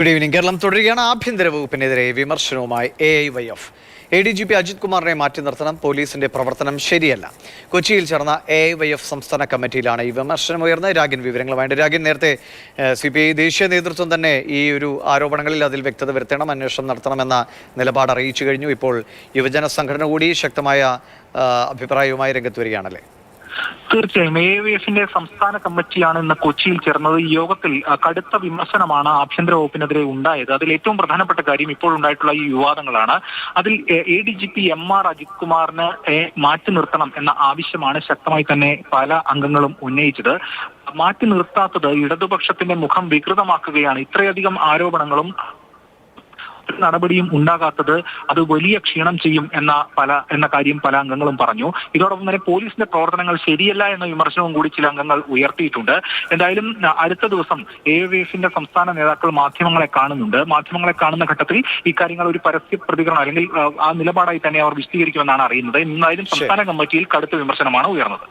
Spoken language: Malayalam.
ഗുഡ് ഈവനിംഗ് കേരളം തുടരുകയാണ്. ആഭ്യന്തര വകുപ്പിനെതിരെ വിമർശനവുമായി A I Y F A D G P Ajith കുമാറിനെ മാറ്റി നിർത്തണം. പോലീസിന്റെ പ്രവർത്തനം ശരിയല്ല. കൊച്ചിയിൽ ചേർന്ന എ ഐ വൈ എഫ് സംസ്ഥാന കമ്മിറ്റിയിലാണ് ഈ വിമർശനം ഉയർന്നത്. രാഗിൻ വിവരങ്ങളുമായിട്ട് രാഗിൻ നേരത്തെ സി പി ഐ ദേശീയ നേതൃത്വം തന്നെ ഈ ഒരു ആരോപണങ്ങളിൽ അതിൽ വ്യക്തത വരുത്തണം അന്വേഷണം നടത്തണമെന്ന നിലപാട് അറിയിച്ചു കഴിഞ്ഞു. ഇപ്പോൾ യുവജന സംഘടന കൂടി ശക്തമായ അഭിപ്രായവുമായി രംഗത്ത് വരികയാണല്ലേ? തീർച്ചയായും എ വി എഫിന്റെ സംസ്ഥാന കമ്മിറ്റിയാണ് ഇന്ന് കൊച്ചിയിൽ ചേർന്നത്. ഈ യോഗത്തിൽ കടുത്ത വിമർശനമാണ് ആഭ്യന്തര വകുപ്പിനെതിരെ ഉണ്ടായത്. അതിൽ ഏറ്റവും പ്രധാനപ്പെട്ട കാര്യം ഇപ്പോൾ ഉണ്ടായിട്ടുള്ള ഈ വിവാദങ്ങളാണ്. അതിൽ A D G P M R Ajith കുമാറിന് മാറ്റി നിർത്തണം എന്ന ആവശ്യമാണ് ശക്തമായി തന്നെ പല അംഗങ്ങളും ഉന്നയിച്ചത്. മാറ്റി നിർത്താത്തത് ഇടതുപക്ഷത്തിന്റെ മുഖം വികൃതമാക്കുകയാണ്. ഇത്രയധികം ആരോപണങ്ങളും ഒരു നടപടിയും ഉണ്ടാകാത്തത് അത് വലിയ ക്ഷീണം ചെയ്യും എന്ന പല എന്ന കാര്യം പല അംഗങ്ങളും പറഞ്ഞു. ഇതോടൊപ്പം തന്നെ പോലീസിന്റെ പ്രവർത്തനങ്ങൾ ശരിയല്ല എന്ന വിമർശനവും കൂടി ചില അംഗങ്ങൾ ഉയർത്തിയിട്ടുണ്ട്. എന്തായാലും അടുത്ത ദിവസം എ വി എഫിന്റെ സംസ്ഥാന നേതാക്കൾ മാധ്യമങ്ങളെ കാണുന്നുണ്ട്. മാധ്യമങ്ങളെ കാണുന്ന ഘട്ടത്തിൽ ഇക്കാര്യങ്ങൾ ഒരു പരസ്യ പ്രതികരണം അല്ലെങ്കിൽ ആ നിലപാടായി തന്നെ അവർ വിശദീകരിക്കുമെന്നാണ് അറിയുന്നത്. എന്തായാലും സംസ്ഥാന കമ്മിറ്റിയിൽ കടുത്ത വിമർശനമാണ് ഉയർന്നത്.